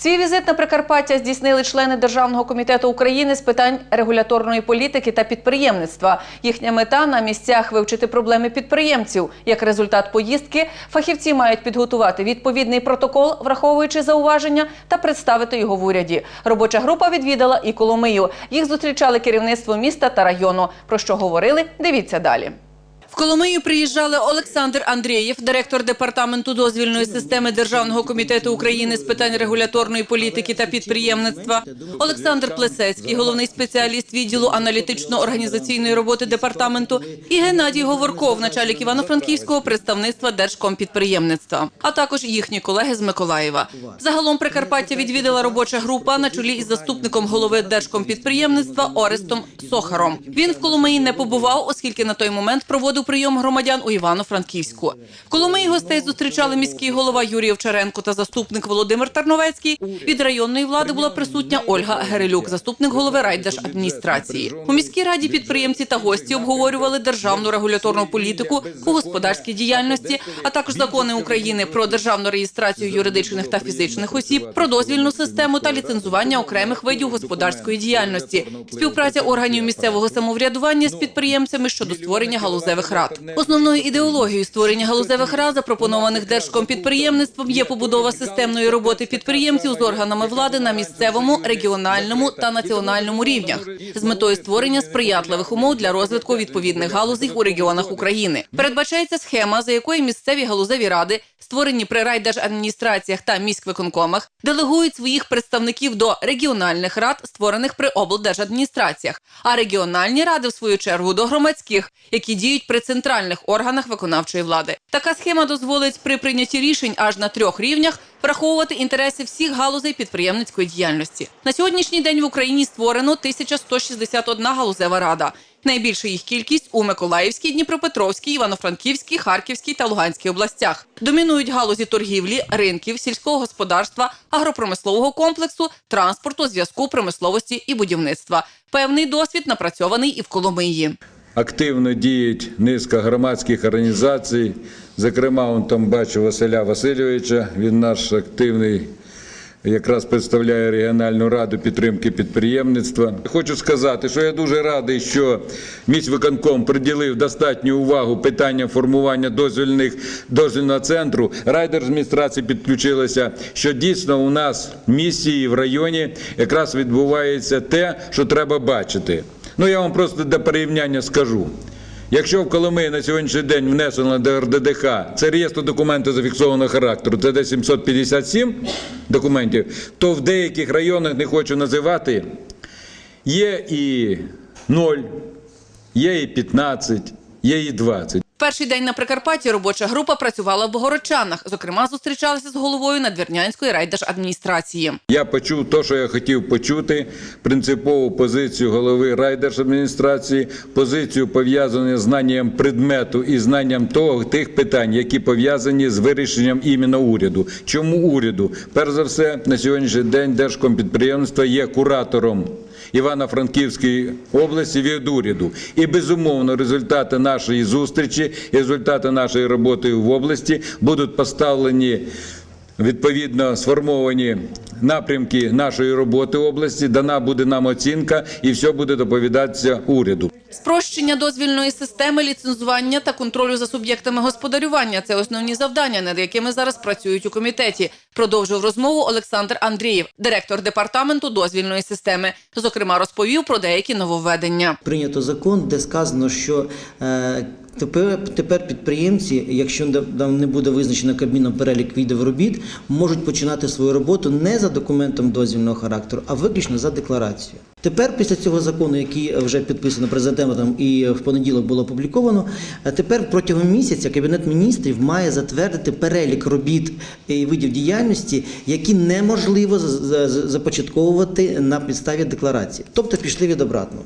Свій візит на Прикарпаття здійснили члени Державного комітету України з питань регуляторної політики та підприємництва. Їхня мета на місцях вивчити проблеми підприємців. Як результат поїздки, фахівці мають підготувати відповідний протокол, враховуючи зауваження, та представити його в уряді. Робоча група відвідала і Коломию. Їх зустрічали керівництво міста та району. Про що говорили? Дивіться далі. Коломию приїжджали Олександр Андрієв, директор департаменту дозвільної системи Державного комітету України з питань регуляторної політики та підприємництва, Олександр Плесецький, головний спеціаліст відділу аналітично-організаційної роботи департаменту, і Геннадій Говорков, начальник Івано-Франківського представництва Держкомпідприємництва, а також їхні колеги з Миколаєва. Загалом Прикарпаття відвідала робоча група на чолі із заступником голови Держкомпідприємництва Орестом Сохаром. Він в Коломиї не побував, оскільки на той момент проводив прийом громадян у Івано-Франківську. В Коломиї гостей зустрічали міський голова Юрій Овчаренко та заступник Володимир Тарновецький. Від районної влади була присутня Ольга Герелюк, заступник голови райдержадміністрації. У міській раді підприємці та гості обговорювали державну регуляторну політику у господарській діяльності, а також закони України про державну реєстрацію юридичних та фізичних осіб, про дозвільну систему та ліцензування окремих видів господарської діяльності, співпраця органів місцевого самоврядування з підприємцями щодо створення галузевих рад. Основною ідеологією створення галузевих рад, запропонованих держкомпідприємництвом, є побудова системної роботи підприємців з органами влади на місцевому, регіональному та національному рівнях з метою створення сприятливих умов для розвитку відповідних галузей у регіонах України. Передбачається схема, за якою місцеві галузеві ради, створені при райдержадміністраціях та міськвиконкомах, делегують своїх представників до регіональних рад, створених при облдержадміністраціях, а регіональні ради, в свою чергу, до громадських, які діють при центральних органах виконавчої влади. Така схема дозволить при прийнятті рішень аж на трьох рівнях враховувати інтереси всіх галузей підприємницької діяльності. На сьогоднішній день в Україні створено 1161 галузева рада. Найбільша їх кількість у Миколаївській, Дніпропетровській, Івано-Франківській, Харківській та Луганській областях. Домінують галузі торгівлі, ринків, сільського господарства, агропромислового комплексу, транспорту, зв'язку, промисловості і будівництва. Певний досвід напрацьований і в Коломиї. Активно діють низка громадських організацій. Зокрема, он там бачу Василя Васильовича. Він наш активний, якраз представляє регіональну раду підтримки підприємництва. Хочу сказати, що я дуже радий, що міськвиконком приділив достатню увагу питанням формування дозвільних дозвільного центру. Райдержадміністрація підключилася, що дійсно у нас в місті в районі якраз відбувається те, що треба бачити. Ну я вам просто для порівняння скажу. Якщо в Коломиї на сьогоднішній день внесено до РДДХ, це реєстр документів зафіксованого характеру, це десь 757 документів, то в деяких районах, не хочу називати, є і 0, є і 15, є і 20. Перший день на Прикарпатті робоча група працювала в Богородчанах. Зокрема, зустрічалася з головою Надвірнянської райдержадміністрації. Я почув те, що я хотів почути, принципову позицію голови райдержадміністрації, позицію пов'язану з знанням предмету і знанням того тих питань, які пов'язані з вирішенням іменно уряду. Чому уряду? Перш за все, на сьогоднішній день Держкомпідприємництво є куратором. Івано-Франківської області від уряду. І безумовно результати нашої зустрічі, результати нашої роботи в області будуть поставлені відповідно сформовані напрямки нашої роботи в області. Дана буде нам оцінка, і все буде доповідатися уряду. Спрощення дозвільної системи, ліцензування та контролю за суб'єктами господарювання це основні завдання, над якими зараз працюють у комітеті. Продовжив розмову Олександр Андрієв, директор департаменту дозвільної системи. Зокрема, розповів про деякі нововведення. Прийнято закон, де сказано, що е, тепер, тепер підприємці, якщо не буде визначено Кабміном перелік видів робіт, можуть починати свою роботу не за документом дозвільного характеру, а виключно за декларацією. Тепер, після цього закону, який вже підписано президентом і в понеділок було опубліковано, е, тепер протягом місяця Кабінет міністрів має затвердити перелік робіт і видів діяльності, які неможливо започатковувати на підставі декларації. Тобто пішли від обратного.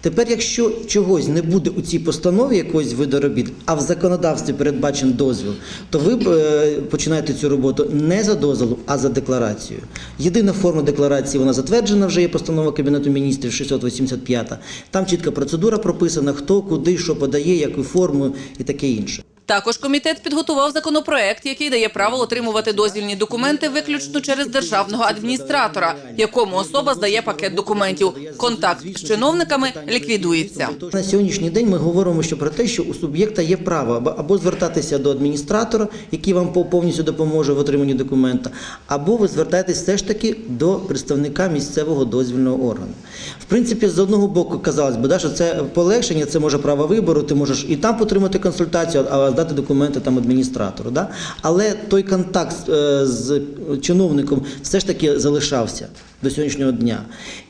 Тепер, якщо чогось не буде у цій постанові якогось виду робіт, а в законодавстві передбачен дозвіл, то ви е, починаєте цю роботу не за дозволом, а за декларацією. Єдина форма декларації вона затверджена вже є постанова Кабінету міністрів 685. Там чітка процедура прописана, хто куди що подає, яку форму і таке інше. Також комітет підготував законопроект, який дає право отримувати дозвільні документи виключно через державного адміністратора, якому особа здає пакет документів. Контакт з чиновниками ліквідується. На сьогоднішній день ми говоримо що про те, що у суб'єкта є право або- звертатися до адміністратора, який вам повністю допоможе в отриманні документа, або ви звертаєтесь все ж таки до представника місцевого дозвільного органу. В принципі, з одного боку, казалось би, що це полегшення, це може право вибору, ти можеш і там отримати консультацію, а здати документи там адміністратору. Да? Але той контакт е, з чиновником все ж таки залишався до сьогоднішнього дня.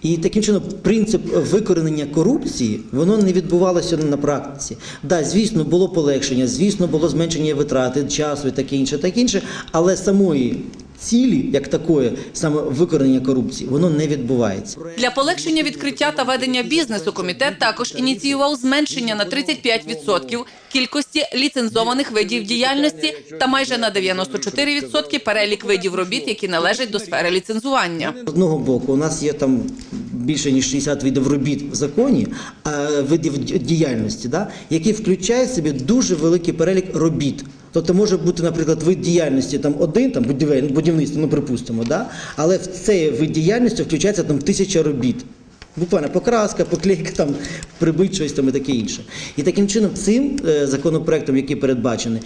І таким чином принцип викоренення корупції воно не відбувалося на практиці. Да, звісно, було полегшення, звісно, було зменшення витрати, часу і таке інше, таке інше, але самої цілі, як такої, саме викоренення корупції, воно не відбувається. Для полегшення відкриття та ведення бізнесу комітет також ініціював зменшення на 35% кількості ліцензованих видів діяльності та майже на 94% перелік видів робіт, які належать до сфери ліцензування. З одного боку, у нас є там більше ніж 60 видів робіт в законі, видів діяльності, да, які включають в собі дуже великий перелік робіт. Тобто може бути, наприклад, вид діяльності там один, там будівель, будівництво, ми припустимо, да? але в цей вид діяльності включається там тисяча робіт. Буквально покраска, поклейка, там, прибить щось там і таке інше. І таким чином цим е, законопроектом, який передбачений,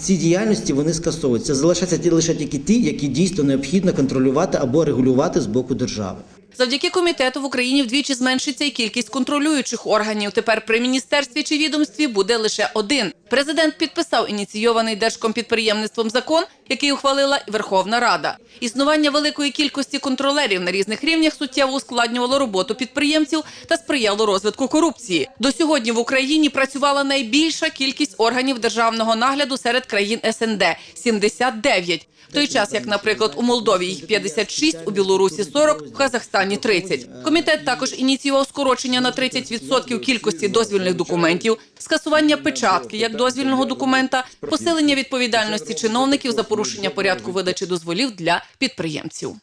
ці діяльності вони скасовуються. Залишаються ті- лише тільки ті, які дійсно необхідно контролювати або регулювати з боку держави. Завдяки комітету в Україні вдвічі зменшиться і кількість контролюючих органів. Тепер при міністерстві чи відомстві буде лише один. Президент підписав ініційований держкомпідприємництвом закон, який ухвалила Верховна Рада. Існування великої кількості контролерів на різних рівнях суттєво ускладнювало роботу підприємців та сприяло розвитку корупції. До сьогодні в Україні працювала найбільша кількість органів державного нагляду серед країн СНД – 79. В той час, як, наприклад, у Молдові їх 56, у Білорусі 40, в Казахстані 30. Комітет також ініціював скорочення на 30% кількості дозвільних документів, скасування печатки як дозвільного документа, посилення відповідальності чиновників за порушення порядку видачі дозволів для підприємців.